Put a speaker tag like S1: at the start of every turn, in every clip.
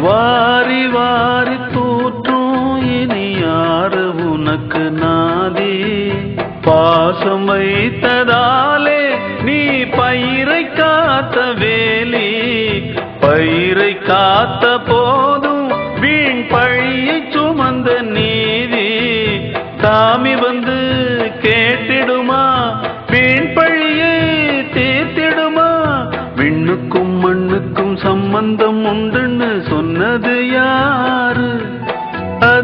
S1: வாரி வாரி தூற்றும் இனி யாரு உனக்கு நாதி? பாசம் வைத்ததாலே நீ பயிரை காத்த வேலி. பயிரை காத்த போதும் வீண் பழியை சுமந்த நீதி. சாமி வந்து கேட்டிடுமா? வீண் பழியை தீர்த்திடுமா? விண்ணுக்கும் மண்ணுக்கும் சம்பந்தம் உண்டு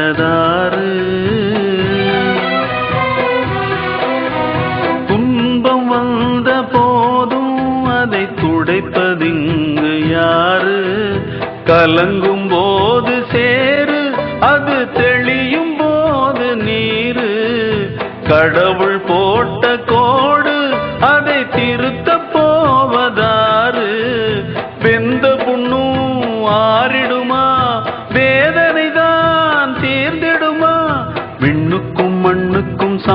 S1: வைத்ததாறு துன்பம் வந்த போதும் அதை துடைப்பதிங்கு யாரு? கலங்கும் போது சேரு அது தெளியும் போது நீரு. கடவுள் போட்டு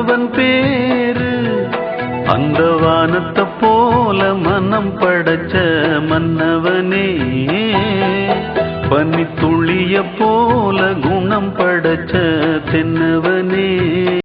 S1: அவன் பேரு. அந்த வானத்தை போல மனம் படைச்ச மன்னவனே. பனி துளிய போல குணம் படைச்ச தென்னவனே.